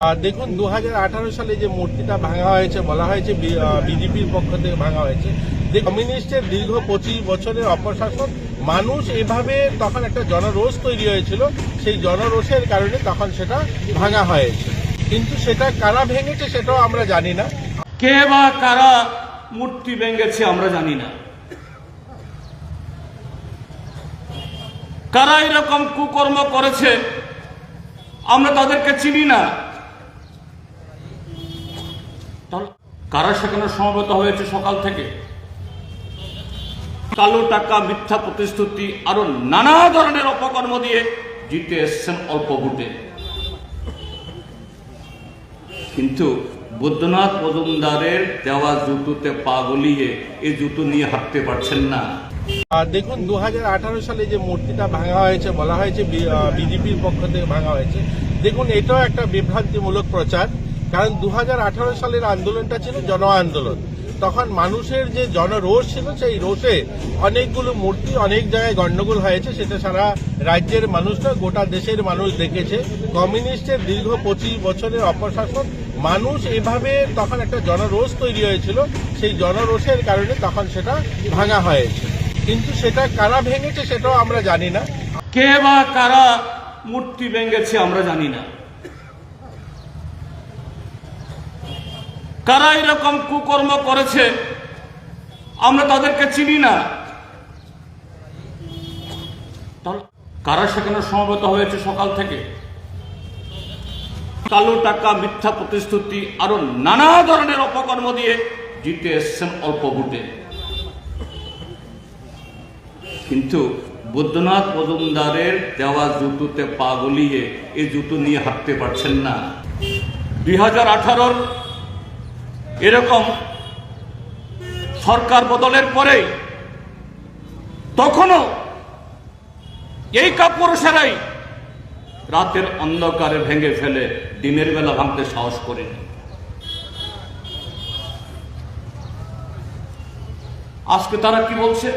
দেখুন দু হাজার আঠারো সালে যে মূর্তিটা ভাঙা হয়েছে, বলা হয়েছে বিজেপির পক্ষ থেকে ভাঙা হয়েছে যে কমিউনিস্টের দীর্ঘ পঁচিশ বছরের অপশাসন, মানুষ এভাবে তখন একটা জনরোষ তৈরি হয়েছিল, সেই জনরোষের কারণে তখন সেটা ভাঙা হয়েছে। কিন্তু সেটা কারা ভেঙেছে সেটাও আমরা জানি না। কে বা কারা মূর্তি ভেঙেছে আমরা জানি না। কারা এরকম কুকর্ম করেছে, আমরা তাদেরকে চিনি না। তাহলে কারা সেখানে সমবেত হয়েছে সকাল থেকে? কালো টাকা, মিথ্যা প্রতিশ্রুতি, আরও নানা ধরনের অপকর্ম দিয়ে জিতে এসছেন অল্প ভোটে। কিন্তু বৈদ্যনাথ মজুমদারের দেওয়া জুতোতে পা গলিয়ে এই জুতো নিয়ে হাঁটতে পারছেন না। দেখুন দু হাজার আঠারো সালে যে মূর্তিটা ভাঙা হয়েছে, বলা হয়েছে বিজেপির পক্ষ থেকে ভাঙা হয়েছে, দেখুন, এটাও একটা বিভ্রান্তিমূলক প্রচার। কারণ দু হাজার আঠারো সালের আন্দোলনটা ছিল জন আন্দোলন তখন মানুষের যে জনরোষ ছিল, সেই রোষে অনেকগুলো মূর্তি অনেক জায়গায় গণ্ডগোল হয়েছে। সেটা সারা রাজ্যের মানুষরা, গোটা দেশের মানুষ দেখেছে। কমিউনিস্টের দীর্ঘ পঁচিশ বছরের অপশাসন, মানুষ এভাবে তখন একটা জনরোষ তৈরি হয়েছিল। সেই জনরোষের কারণে তখন সেটা ভাঙা হয়েছে। কিন্তু সেটা কারা ভেঙেছে সেটাও আমরা জানি না। কে বা কারা মূর্তি ভেঙেছে আমরা জানি না। কারা এরকম কুকর্ম করেছে, আমরা তাদেরকে চিনি না। কারা সেখানে সমবেত হয়েছে সকাল থেকে? কালো টাকা, মিথ্যা প্রতিশ্রুতি, আরও নানা ধরনের অপকর্ম দিয়ে জিতে এসছেন অল্প ভোটে। কিন্তু বৈদ্যনাথ মজুমদারের দেওয়া জুতোতে পা গলিয়ে এই জুতো নিয়ে হাঁটতে পারছেন না। দুই হাজার আঠারোর এরকম সরকার বদলের পরে তখনও এই কাপুরুষেরাই রাতের অন্ধকারে ভেঙে ফেলে দিনের বেলা ভাঙতে সাহস করেনি। আজকে তারা কি বলছে?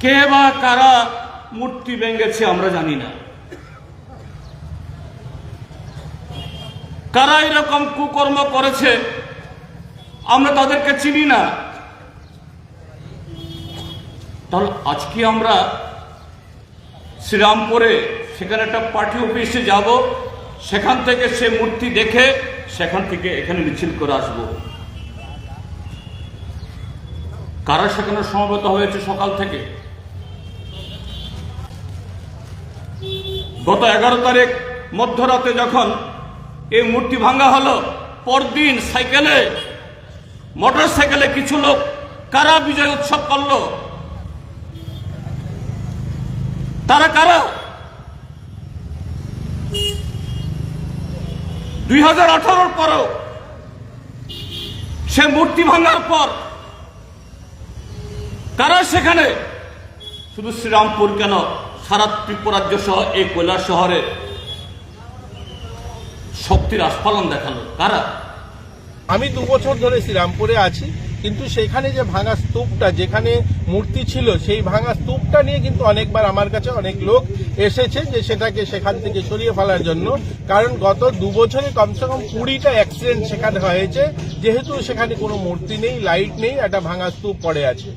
কে বা কারা মূর্তি ভেঙেছে আমরা জানি না। কারা এরকম কুকর্ম করেছে, আমরা তাদেরকে চিনি না। তাহলে আজকে আমরা শ্রীরামপুরে সেখানে একটা পার্টি অফিসে যাব, সেখান থেকে সে মূর্তি দেখে সেখান থেকে এখানে মিছিল করে আসব। কারা সেখানে সমবেত হয়েছে সকাল থেকে? গত এগারো তারিখ মধ্যরাতে যখন এই মূর্তি ভাঙা হলো পরদিন সাইকেলে। মোটর সাইকেলে কিছু লোক কারা বিজয় উৎসব করল? তারা কারা? দুই হাজার আঠারোর পরও সে মূর্তি ভাঙার পর কারা সেখানে? শুধু শ্রীরামপুর কেন? সারা ত্রিপুরাজ্য সহ এই কৈলাস শহরে শক্তির আস্ফালন দেখাল। কারা? আমি দু বছর ধরে শ্রীরামপুরে আছি, কিন্তু সেখানে যে ভাঙা স্তূপটা, যেখানে মূর্তি ছিল, সেই ভাঙা স্তূপটা নিয়ে কিন্তু অনেকবার আমার কাছে অনেক লোক এসেছে যে সেটাকে সেখান থেকে সরিয়ে ফেলার জন্য। কারণ গত দু বছরে কমসে কম কুড়িটা অ্যাক্সিডেন্ট সেখানে হয়েছে, যেহেতু সেখানে কোনো মূর্তি নেই লাইট নেই, একটা ভাঙা স্তূপ পড়ে আছে।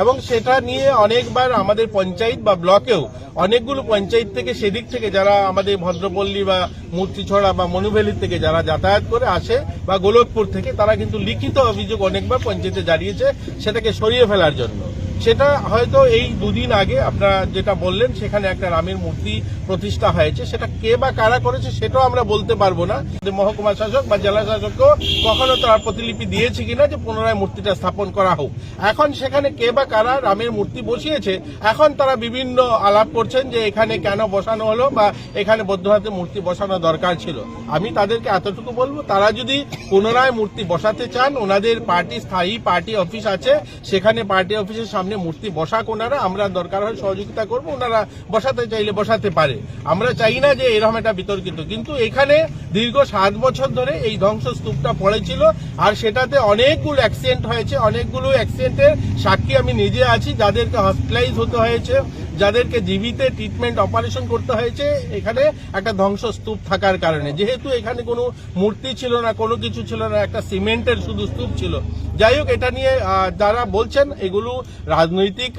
এবং সেটা নিয়ে অনেকবার আমাদের পঞ্চায়েত বা ব্লকেও অনেকগুলো পঞ্চায়েত থেকে সেদিক থেকে যারা আমাদের ভদ্রপল্লী বা মূর্তিছড়া বা মনুভেলির থেকে যারা যাতায়াত করে আসে বা গোলকপুর থেকে, তারা কিন্তু লিখিত অভিযোগ অনেকবার পঞ্চায়েতে জানিয়েছে সেটাকে সরিয়ে ফেলার জন্য। সেটা হয়তো এই দুদিন আগে আপনারা যেটা বললেন, সেখানে একটা রামের মূর্তি প্রতিষ্ঠা হয়েছে। সেটা কে বা কারা করেছে সেটাও আমরা বলতে পারব না। মহকুমা শাসক বা জেলা শাসকও কখনো তার প্রতিলিপি দিয়েছে কিনা যে পুনরায় মূর্তিটা স্থাপন করা হোক। এখন সেখানে কে বা কারা রামের মূর্তি বসিয়েছে, এখন তারা বিভিন্ন আলাপ করছেন যে এখানে কেন বসানো হলো বা এখানে বৌদ্ধহাতে মূর্তি বসানো দরকার ছিল। আমি তাদেরকে এতটুকু বলব, তারা যদি পুনরায় মূর্তি বসাতে চান, ওনাদের পার্টি, স্থায়ী পার্টি অফিস আছে। সেখানে পার্টি অফিসের সামনে মূর্তি বসাক ওনারা, আমরা দরকার হয় সহযোগিতা করব, ওনারা বসাতে চাইলে বসাতে পারে। আমরা চাই না যে এরকম একটা বিতর্কিত। কিন্তু এখানে দীর্ঘ সাত বছর ধরে এই ধ্বংসস্তূপটা পড়েছিল, আর সেটাতে অনেকগুলো অ্যাক্সিডেন্ট হয়েছে, অনেকগুলো অ্যাক্সিডেন্টের সাক্ষী আমি নিজে আছি, যাদেরকে হসপিটালাইজ হতে হয়েছে, যাদেরকে জীবিতে ট্রিটমেন্ট অপারেশন করতে হয়েছে, এখানে একটা ধ্বংসস্তূপ থাকার কারণে। যেহেতু এখানে কোনো মূর্তি ছিল না, কোনো কিছু ছিল না, একটা সিমেন্টের শুধু স্তূপ ছিল। যাই হোক, এটা নিয়ে যারা বলছেন, এগুলো রাজনৈতিক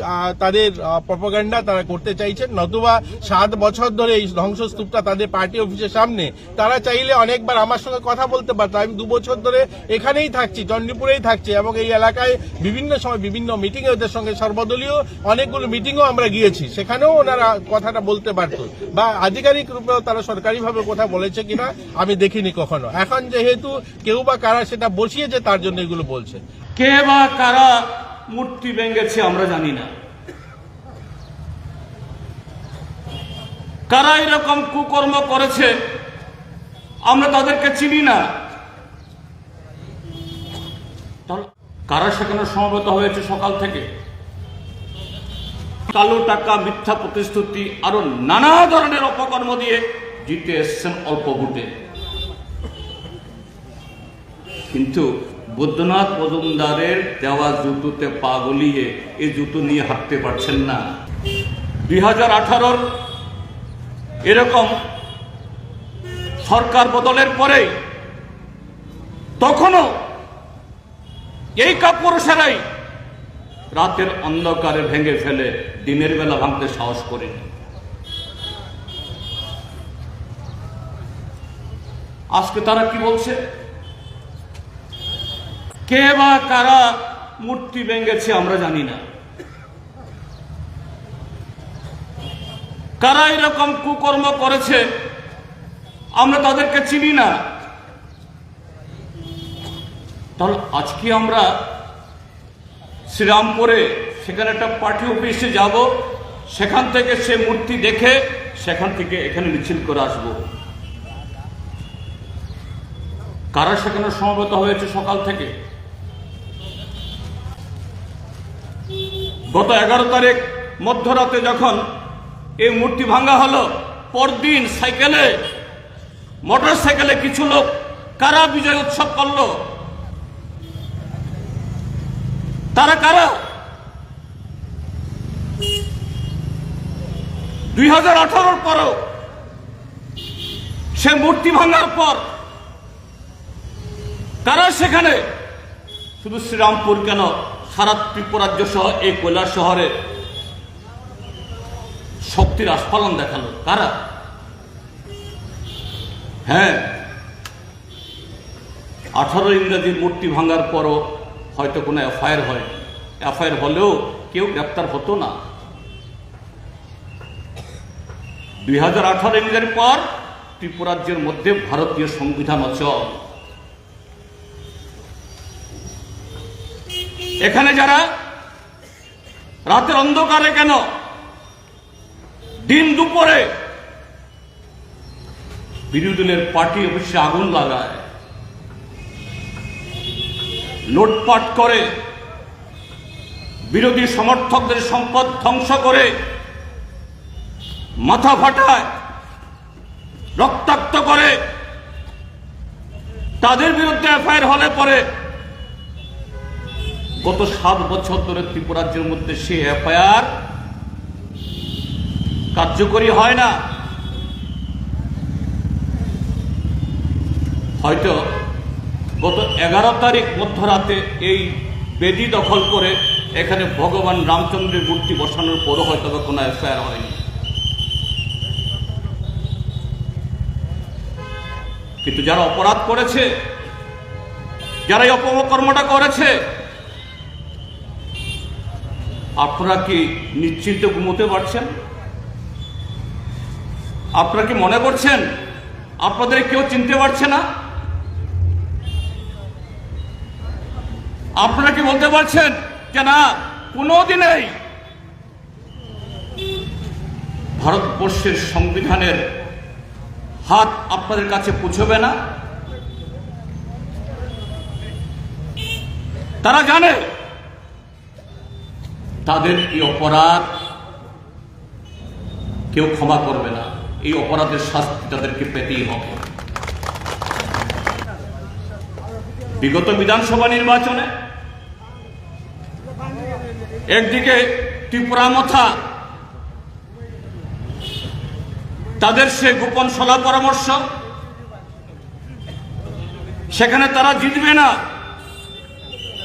তাদের প্রপাগান্ডা তারা করতে চাইছেন। নতুবা সাত বছর ধরে এই ধ্বংসস্তূপটা তাদের পার্টি অফিসের সামনে। তারা চাইলে অনেকবার আমার সঙ্গে কথা বলতে পারতো। আমি দু বছর ধরে এখানেই থাকছি চণ্ডীপুরেই থাকছি এবং এই এলাকায় বিভিন্ন সময় বিভিন্ন মিটিংয়ে ওদের সঙ্গে সর্বদলীয় অনেকগুলো মিটিংও আমরা গিয়েছি। সেখানেও ওনারা কথাটা বলতে পারতো। বা আধিকারিক রূপেও তারা সরকারিভাবে কথা বলেছে কিনা আমি দেখিনি কখনো। এখন যেহেতু কেউ বা কারা সেটা বসিয়েছে, তার জন্য এগুলো বলছে। কে বা কারা মূর্তি ভেঙেছে, আমরা জানি না। কারা এরকম কুকর্ম করেছে, আমরা তাদেরকে চিনি না। কারা সেখানে সমবেত হয়েছে সকাল থেকে? কালো টাকা, মিথ্যা প্রতিশ্রুতি, আরও নানা ধরনের অপকর্ম দিয়ে জিতে এসছেন অল্প ভোটে। কিন্তু বৈদ্যনাথ মজুমদারের দেওয়া জুতোতে পা গলিয়ে এই জুতো নিয়ে হাঁটতে পারছেন না। দুই হাজার আঠারোর এরকম সরকার বদলের পরে তখনও এই কাপড় কাপুরুষেরাই রাতের অন্ধকারে ভেঙে ফেলে দিনের বেলা ভাঙতে সাহস করেনি। আজকে তারা কি বলছে? কে বা কারা মূর্তি ভেঙেছে আমরা জানি না। কারা এরকম কুকর্ম করেছে, আমরা তাদেরকে চিনি না। তাহলে আজকে আমরা শ্রীরামপুরে সেখানে একটা পার্টি অফিসে যাব, সেখান থেকে সে মূর্তি দেখে সেখান থেকে এখানে মিছিল করে আসব। কারা সেখানে সমবেত হয়েছে সকাল থেকে? গত এগারো তারিখ মধ্যরাতে যখন এই মূর্তি ভাঙা হলো, পরদিন সাইকেলে মোটর সাইকেলে কিছু লোক কারা বিজয় উৎসব করল? তারা কারা? দুই হাজার আঠারোর পরও সে মূর্তি ভাঙার পর কারা সেখানে? শুধু শ্রীরামপুর কেন? সারা ত্রিপুরাজ্য সহ এই কৈলাস শহরে শক্তির আস্ফালন দেখাল। কারা? হ্যাঁ। আঠারো ইংরেজির মূর্তি ভাঙার পরও হয়তো কোনো এফআইআর হয়। এফআইআর হলেও কেউ গ্রেপ্তার হতো না। দুই হাজার আঠারো ইংরেজির পর ত্রিপুরাজ্যের মধ্যে ভারতীয় সংবিধান অচল। এখানে যারা রাতের অন্ধকারে কেন দিন দুপুরে বিরোধী দলের পার্টি অফিসে আগুন লাগায়, লুটপাট করে, বিরোধী সমর্থকদের সম্পদ ধ্বংস করে, মাথা ফাটায়, রক্তাক্ত করে, তাদের বিরুদ্ধে এফআইআর হলে পরে গত সাত বছর ধরে ত্রিপুরাজ্যের মধ্যে সে এফআইআর কার্যকরী হয় না। হয়তো গত এগারো তারিখ মধ্যরাতে এই বেদি দখল করে এখানে ভগবান রামচন্দ্রের মূর্তি বসানোর পরও হয়তো কোনো এফআইআর হয়নি। কিন্তু যারা অপরাধ করেছে যারা এই অপকর্মটা করেছে আপনারা কি নিশ্চিন্ত ঘুমোতে পারছেন? আপনারা কি মনে করছেন আপনাদের কেউ চিনতে পারছে না? আপনারা কি বলতে পারছেন যে না কোনো দিনেই ভারতবর্ষের সংবিধানের হাত আপনাদের কাছে পৌঁছবে না? তারা জানে তাদের এই অপরাধ কেউ ক্ষমা করবে না। এই অপরাধের শাস্তি তাদেরকে পেতেই হবে। বিগত বিধানসভা নির্বাচনে একদিকে ত্রিপুরা মথা, তাদের সে গোপন সলা পরামর্শ, সেখানে তারা জিতবে না।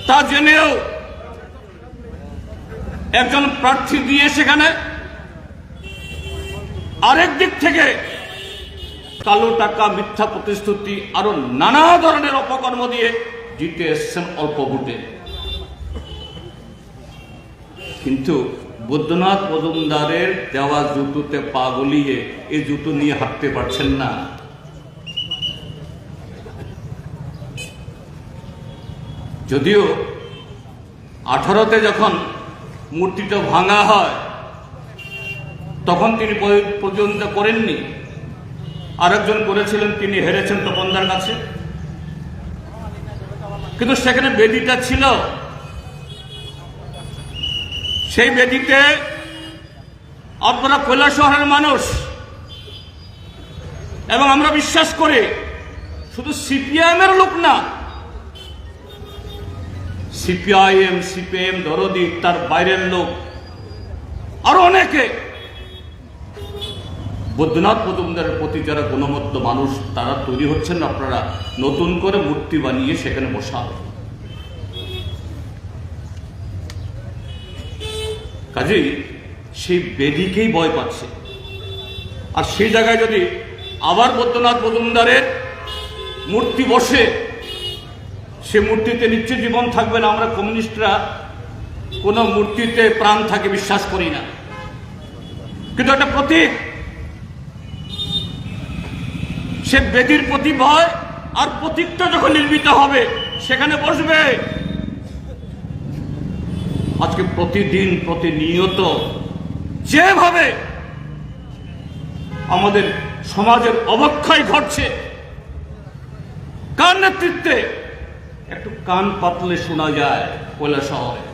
তা জেনেও একজন প্রার্থী দিয়ে সেখানে আরেক দিক থেকে কালো টাকা, মিথ্যা প্রতিশ্রুতি, আরও নানা ধরনের অপকর্ম দিয়ে জিতে এসছেন অল্প ভোটে। কিন্তু বৈদ্যনাথ মজুমদারের দেওয়া জুতোতে পা গলিয়ে এই জুতো নিয়ে হাঁটতে পারছেন না। যদিও আঠারোতে যখন মূর্তিটা ভাঙা হয়। তখন তিনি প্রতিদ্বন্দ্বিতা করেননি। আরেকজন করেছিলেন, তিনি হেরেছেন তপনদার কাছে। কিন্তু সেখানে বেদিটা ছিল। সেই বেদিতে আপনারা কৈলাস শহরের মানুষ। এবং আমরা বিশ্বাস করি, শুধু সিপিআইএম এর লোক না সিপিআইএম সিপিএম দরদি, তার বাইরের লোক, আরও অনেকে। বৈদ্যনাথ মজুমদারের প্রতি যারা গুণমত্ত মানুষ, তারা তৈরি হচ্ছেন আপনারা নতুন করে মূর্তি বানিয়ে সেখানে বসা। কাজেই সেই বেদিকেই ভয় পাচ্ছে। আর সেই জায়গায় যদি আবার বৈদ্যনাথ মজুমদারের মূর্তি বসে সে মূর্তিতে নিশ্চয় জীবন থাকবে না, আমরা কমিউনিস্টরা কোনো মূর্তিতে প্রাণ থাকে বিশ্বাস করি না। কিন্তু একটা প্রতীক। সে বেদির প্রতি ভয় আর প্রতীকটা যখন নির্মিত হবে, সেখানে বসবে। আজকে প্রতিদিন প্রতিনিয়ত যেভাবে আমাদের সমাজের অবক্ষয় ঘটছে, কার নেতৃত্বে একটু কান পাতলে শোনা যায় কৈলা শহরে।